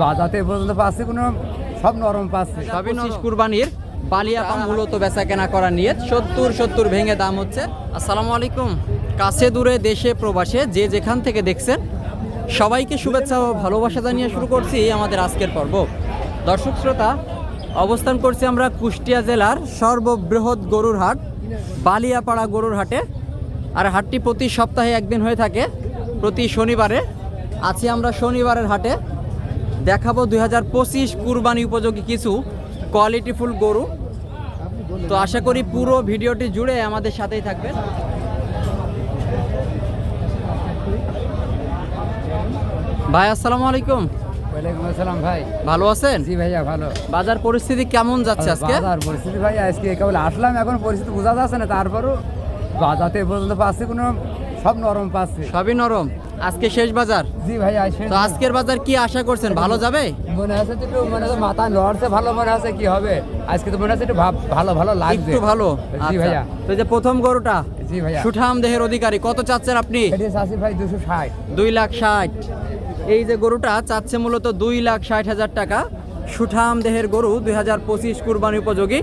বাজাতে পর্যন্ত পাচ্ছি কোনো সব নরম পাচ্ছি সবই পঁচিশ কুরবানির বালিয়াপা মূলত বেচা কেনা করা নিয়ে সত্তর সত্তর ভেঙে দাম হচ্ছে। আসসালামু আলাইকুম। কাছে দূরে দেশে প্রবাসে যে যেখান থেকে দেখছেন, সবাইকে শুভেচ্ছা ও ভালোবাসা জানিয়ে শুরু করছি আমাদের আজকের পর্ব। দর্শক শ্রোতা, অবস্থান করছি আমরা কুষ্টিয়া জেলার সর্ববৃহৎ গরুর হাট, বালিয়াপাড়া গরুর হাটে। আর হাটটি প্রতি সপ্তাহে একদিন হয়ে থাকে, প্রতি শনিবারে। আছি আমরা শনিবারের হাটে। দেখাবো দুই হাজার পঁচিশ কুরবানি উপযোগী কিছু কোয়ালিটিফুল গরু। তো আশা করি পুরো ভিডিওটি জুড়ে আমাদের সাথেই থাকবেন ভাই আসসালামু আলাইকুম। ওয়ালাইকুম আসসালাম ভাই। ভালো আছেন? জি ভাইয়া ভালো। বাজার পরিস্থিতি কেমন যাচ্ছে আজকে? বাজার পরিস্থিতি ভাই আজকে কেবল আসলাম এখন পরিস্থিতি বোঝা যাচ্ছে না তারপরও বাজাতে পর্যন্ত পাচ্ছি কোনো সব নরম পাচ্ছি। সবই নরম। আজকে শেষ বাজার? জি ভাই তো আজকের বাজার কি আশা করছেন? ভালো যাবে? মনে আছে তো একটু মনে আছে মাথা নড়ছে ভালো মনে আছে কি হবে? আজকে তো মনে আছে একটু ভালো ভালো লাগবে একটু ভালো? জি আচ্ছা। ভাইয়া তো যে প্রথম গরুটা জি ভাইয়া। সুঠাম দেহের অধিকারী কত চাচ্ছেন আপনি? চাষি ভাই দুশো ষাট। দুই লাখ ষাট। এই যে গরুটা চাচ্ছে মূলত দুই লাখ ষাট হাজার টাকা। সুঠাম দেহের গরু দুই হাজার পঁচিশ কুরবানি উপযোগী।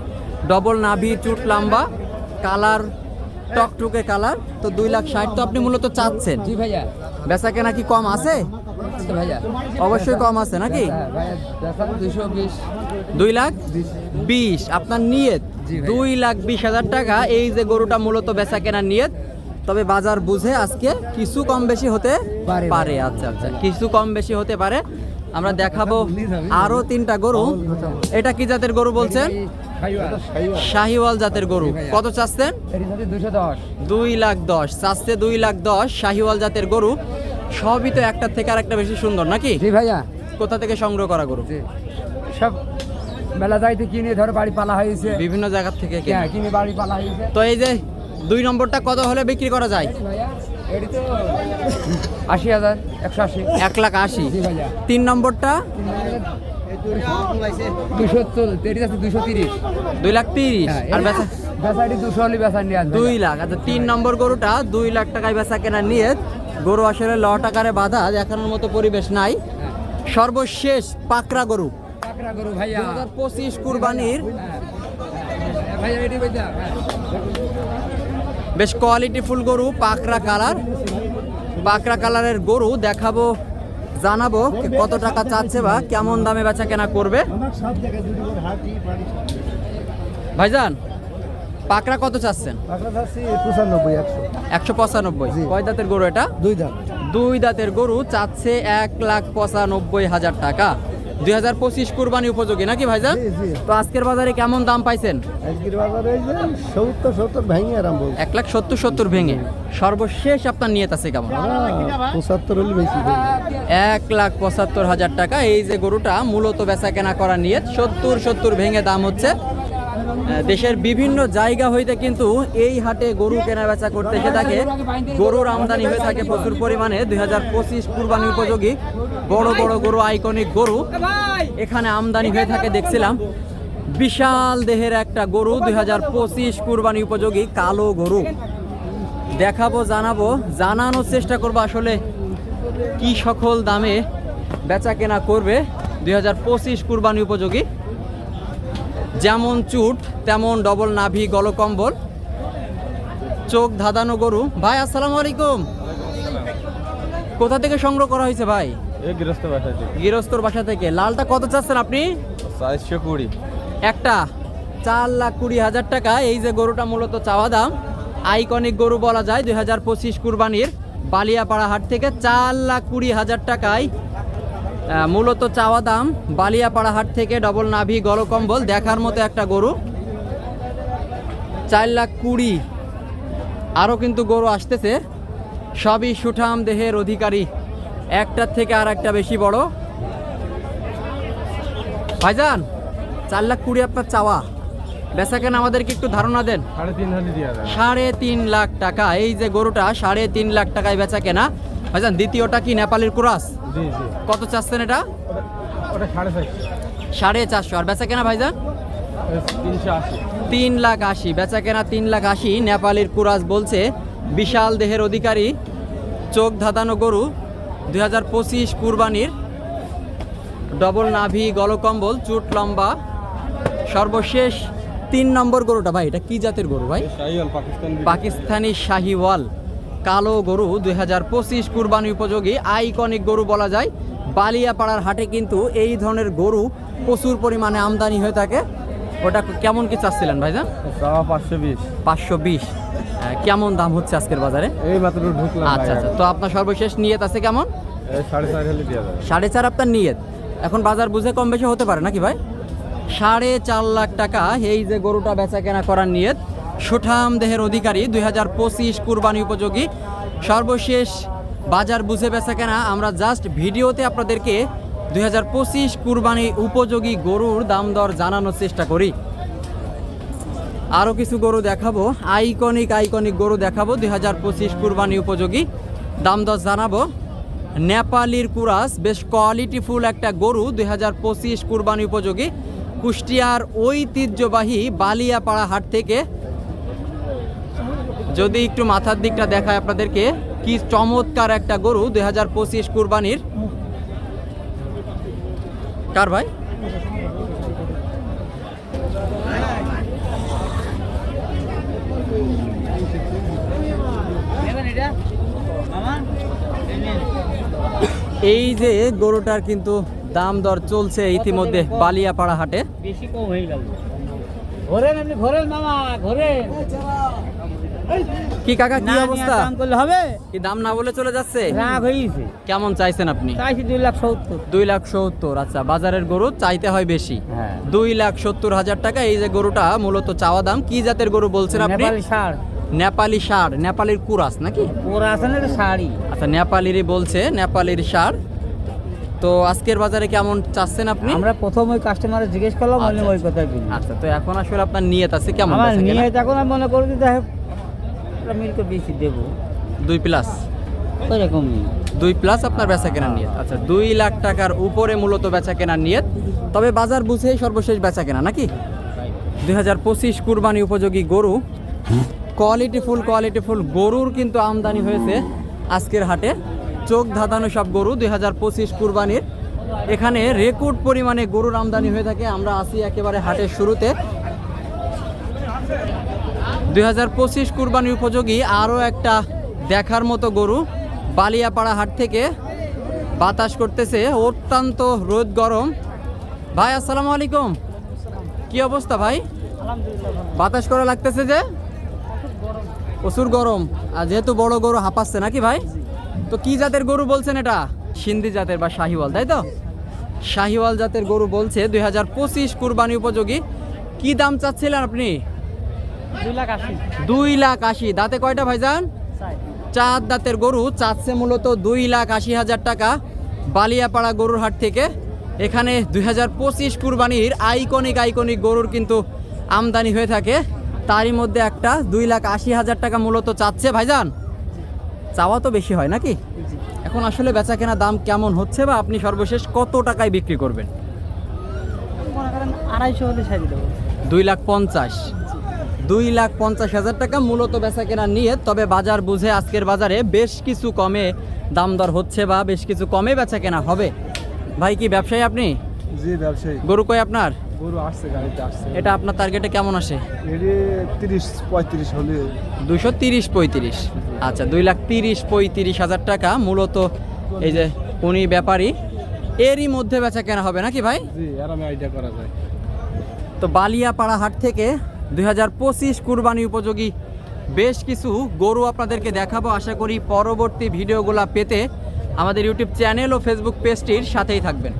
ডবল নাভি চুট লাম্বা কালার টকটুকে কালার তো দুই লাখ ষাট তো আপনি মূলত চাচ্ছেন? জি ভাইয়া। বেচা কেনা কি কম আছে? ভাইয়া। অবশ্যই কম আছে নাকি? হ্যাঁ, বিশ। দুই লাখ বিশ। আপনার নিয়ত? দুই লাখ বিশ হাজার টাকা এই যে গরুটা মূলত বেচা কেনার নিয়ত। তবে বাজার বুঝে আজকে কিছু কম বেশি হতে পারে আচ্ছা আচ্ছা কিছু কম বেশি হতে পারে। আমরা দেখাবো আরও তিনটা গরু। এটা কি জাতের গরু বলছেন? শাহিওয়াল জাতের গরু। কত চাচ্ছেন দুই লাখ দশ। চাচ্ছে দুই লাখ দশ শাহিওয়াল জাতের গরু। সবই তো একটার থেকে আর একটা বেশি সুন্দর নাকি? ভাইয়া। কোথা থেকে সংগ্রহ করা গরু? সব মেলা যাইতে কিনে ধরো বাড়ি পালা হয়েছে। বিভিন্ন জায়গা থেকে হ্যাঁ কিনে বাড়ি পালা হয়েছে। তো এই যে দুই নম্বরটা কত হলে বিক্রি করা যায়? আশি হাজার একশো আশি। এক লাখ আশি। তিন নম্বরটা? দুশো দুশো তিরিশ। দুই লাখ তিরিশ। হ্যাঁ আর বেচা বেচা এটি দুশো হলে বেচা নিয়ে দুই লাখ। আচ্ছা তিন নম্বর গরুটা দুই লাখ টাকায় বেচা কেনা নিয়ে গরু আসলে ল টাকারে বাধা দেখানোর মতো পরিবেশ নাই। হ্যাঁ। সর্বশেষ পাকড়া গরু। কাঁকড়া গরু ভাইয়া। পঁচিশ কুরবানির হ্যাঁ। ভাইয়া এটি ভাইয়া। বেশ কোয়ালিটি ফুল গরু পাকরা কালার। পাকড়া কালারের গরু দেখাবো জানাব কত টাকা চাচ্ছে বা কেমন দামে বেচা কেনা করবে। ভাইজান পাকড়া কত চাচ্ছেন? একশো। পঁচানব্বই। কয় দাঁতের গরু এটা? দুই দাম দুই দাঁতের গরু চাচ্ছে এক লাখ পঁচানব্বই হাজার টাকা। দুই হাজার পঁচিশ কুরবানি উপযোগী নাকি ভাইজান। তো আজকের বাজারে কেমন দাম পাইছেন? আজকের বাজারে সত্তর সত্তর ভেঙে আরম্ভ এক লাখ সত্তর সত্তর ভেঙে। সর্বশেষ আপনার নিয়ত আছে কেমন? পঁচাত্তর বেশি এক লাখ পঁচাত্তর হাজার টাকা। এই যে গরুটা মূলত বেচা কেনা করা নিয়ে সত্তর সত্তর ভেঙে দাম হচ্ছে দেশের বিভিন্ন জায়গা হইতে কিন্তু এই হাটে গরু কেনা বেচা করতে এসে থাকে। গরুর আমদানি হয়ে থাকে প্রচুর পরিমাণে। দুই হাজার পঁচিশ কুরবানি উপযোগী। বড় বড় গরু, আইকনিক গরু এখানে আমদানি হয়ে থাকে, দেখছিলাম। বিশাল দেহের একটা গরু, দুই হাজার পঁচিশ কুরবানি উপযোগী কালো গরু। দেখাবো, জানাব, জানানোর চেষ্টা করব আসলে কি সকল দামে বেচা কেনা করবে। দুই হাজার পঁচিশ কুরবানি উপযোগী। যেমন চুট তেমন ডবল নাভি গলকম্বল। চোখ ধাঁধানো গরু। ভাই আসসালামু আলাইকুম। কোথা থেকে সংগ্রহ করা হয়েছে ভাই? গৃহস্থর বাসা থেকে। লালটা কত চাচ্ছেন আপনি? চারশো কুড়ি। একটা। চার লাখ কুড়ি হাজার টাকা। এই যে গরুটা মূলত চাওয়া দাম। আইকনিক গরু বলা যায় দুই হাজার পঁচিশ কুরবানির। বালিয়াপাড়া হাট থেকে চার লাখ কুড়ি হাজার টাকায় মূলত চাওয়া দাম বালিয়াপাড়া হাট থেকে ডবল নাভি গলকম্বল দেখার মতো একটা গরু। চার লাখ কুড়ি আরও কিন্তু গরু আসতেছে। সবই সুঠাম দেহের অধিকারী। একটার থেকে আর একটা বেশি বড়। ভাইজান চার লাখ কুড়ি আপনার চাওয়া। বেচা কেন আমাদেরকে একটু ধারণা দেন। সাড়ে তিন লাখ টাকা। এই যে গরুটা সাড়ে তিন লাখ টাকায় বেচা কেনা। ভাইজান দ্বিতীয়টা কি নেপালের কুরাস? কত চাচ্ছেন এটা? ওটা সাড়ে চারশো। আর বেচা কেনা ভাইজান? তিন লাখ আশি। বেচা কেনা তিন লাখ আশি। নেপালের কুরাস বলছে বিশাল দেহের অধিকারী চোখ ধাঁধানো গরু দুই হাজার পঁচিশ কুরবানির ডবল নাভি গলকম্বল চুট লম্বা সর্বশেষ তিন নম্বর গরুটা ভাই এটা কি জাতের গরু ভাই? পাকিস্তানি শাহিওয়াল। কালো গরু দুই হাজার পঁচিশ কুরবানি উপযোগী। আইকনিক গরু বলা যায়। বালিয়াপাড়ার হাটে কিন্তু এই ধরনের গরু প্রচুর পরিমাণে আমদানি হয়ে থাকে। ওটা কেমন কি চাচ্ছিলেন ভাইজান? পাঁচশো বিশ। পাঁচশো বিশ। কেমন দাম হচ্ছে আজকের বাজারে? এই মাত্র আচ্ছা আচ্ছা। তো আপনার সর্বশেষ নিয়ত আছে কেমন? সাড়ে চার আপনার নিয়ত। এখন বাজার বুঝে কম বেশি হতে পারে নাকি ভাই? সাড়ে চার লাখ টাকা এই যে গরুটা বেচা কেনা করার নিয়ত। সুঠাম দেহের অধিকারী দুই হাজার পঁচিশ কুরবানি উপযোগী। সর্বশেষ বাজার বুঝে বেচা কেনা। আমরা জাস্ট ভিডিওতে আপনাদেরকে দুই হাজার পঁচিশ কুরবানি উপযোগী গরুর দাম দর জানানোর চেষ্টা করি। আরও কিছু গরু দেখাবো। আইকনিক আইকনিক গরু দেখাবো। দুই হাজার পঁচিশ কুরবানি উপযোগী। দাম দর জানাব। নেপালির কুরাস, বেশ কোয়ালিটিফুল একটা গরু। দুই হাজার পঁচিশ কুরবানি উপযোগী। কুষ্টিয়ার ঐতিহ্যবাহী বালিয়াপাড়া হাট থেকে যদি একটু মাথার দিকটা দেখায় আপনাদেরকে, কি চমৎকার একটা গরু দুই হাজার পঁচিশ কুরবানির। কার ভাই? এই যে গরুটার কিন্তু দাম দর চলছে ইতিমধ্যে বালিয়াপাড়া হাটে। বেশি কম হয়ে গেল। ঘোরেন আপনি, ঘোরেন মামা, ঘোরেন। কি কাকা কি অবস্থা? করলে হবে? কি দাম না বলে চলে যাচ্ছে? রাগ হয়ে গেছে কেমন চাইছেন আপনি? চাইছি দুই লাখ সত্তর। দুই লাখ সত্তর আচ্ছা বাজারের গরু চাইতে হয় বেশি। হ্যাঁ। দুই লাখ সত্তর হাজার টাকা এই যে গরুটা মূলত চাওয়া দাম কি জাতের গরু বলছেন আপনি? নেপালি নেপালি ষাড় নেপালির কুরাস নাকি? আছে না শাড়ি আচ্ছা নেপালিরই বলছে নেপালির ষাড়। তো আজকের বাজারে কেমন চাচ্ছেন আপনি? আমরা প্রথম ওই কাস্টমারে জিজ্ঞেস করলাম আচ্ছা, ওই আচ্ছা তো এখন আসলে আপনার নিয়ত আছে কেমন আমার বেচা এখন আমি মনে করি যে দেখো মিলকে বেশি দেবো। দুই প্লাস? ওই দুই প্লাস আপনার বেচা কেনার নিয়ত। আচ্ছা দুই লাখ টাকার উপরে মূলত বেচা কেনার নিয়ত। তবে বাজার বুঝেই সর্বশেষ বেচা কেনা নাকি? দুই হাজার পঁচিশ কুরবানি উপযোগী গরু। কোয়ালিটিফুল কোয়ালিটিফুল গরুর কিন্তু আমদানি হয়েছে আজকের হাটে। চোখ ধাঁধানো সব গরু দুই হাজার পঁচিশ কুরবানির। এখানে রেকর্ড পরিমাণে গরুর আমদানি হয়ে থাকে। আমরা আসি একেবারে হাটের শুরুতে। দুই হাজার পঁচিশ কুরবানি উপযোগী আরও একটা দেখার মতো গরু বালিয়াপাড়া হাট থেকে বাতাস করতেছে অত্যন্ত রোদ গরম। ভাই আসসালামু আলাইকুম। কি অবস্থা ভাই? বাতাস করা লাগতেছে যে? প্রচুর গরম। আর যেহেতু বড় গরু হাঁপাচ্ছে নাকি ভাই? তো কি জাতের গরু বলছেন এটা? সিন্ধি জাতের বা শাহিওয়াল তাই তো? শাহিওয়াল জাতের গরু বলছে দুই হাজার পঁচিশ কুরবানি উপযোগী। কি দাম চাচ্ছিলেন আপনি? দুই লাখ আশি। দাঁতে কয়টা ভাইজান? চার। দাঁতের গরু চাচ্ছে মূলত দুই লাখ আশি হাজার টাকা বালিয়াপাড়া গরুর হাট থেকে। এখানে দুই হাজার পঁচিশ কুরবানির আইকনিক আইকনিক গরুর কিন্তু আমদানি হয়ে থাকে। তারই মধ্যে একটা দুই লাখ আশি হাজার টাকা মূলত চাচ্ছে ভাইজান। চাওয়া তো বেশি হয় নাকি? এখন আসলে বেচা কেনা দাম কেমন হচ্ছে বা আপনি সর্বশেষ কত টাকায় বিক্রি করবেন? আড়াইশো হলে দুই লাখ পঞ্চাশ। দুই লাখ পঞ্চাশ হাজার টাকা মূলত বেচা কেনা নিয়ে তবে বাজার বুঝে আজকের বাজারে বেশ কিছু কমে দাম দর হচ্ছে বা বেশ কিছু কমে বেচা কেনা হবে। ভাই কি ব্যবসায়ী আপনি? জি ব্যবসায়ী। গরু কই আপনার? গরু আসছে গাড়িতে আসছে। এটা আপনার টার্গেটে কেমন আসে? তিরিশ পঁয়ত্রিশ হলে। দুশো তিরিশ পঁয়ত্রিশ। আচ্ছা দুই লাখ তিরিশ পঁয়ত্রিশ হাজার টাকা মূলত এই যে উনি ব্যাপারী। এরই মধ্যে বেচা কেনা হবে নাকি ভাই? জি আরামে আইডিয়া করা যায়। তো বালিয়াপাড়া হাট থেকে দুই হাজার পঁচিশ কুরবানি উপযোগী। বেশ কিছু গরু আপনাদেরকে দেখাবো। আশা করি পরবর্তী ভিডিওগুলো পেতে আমাদের ইউটিউব চ্যানেল ও ফেসবুক পেজটির সাথেই থাকবেন।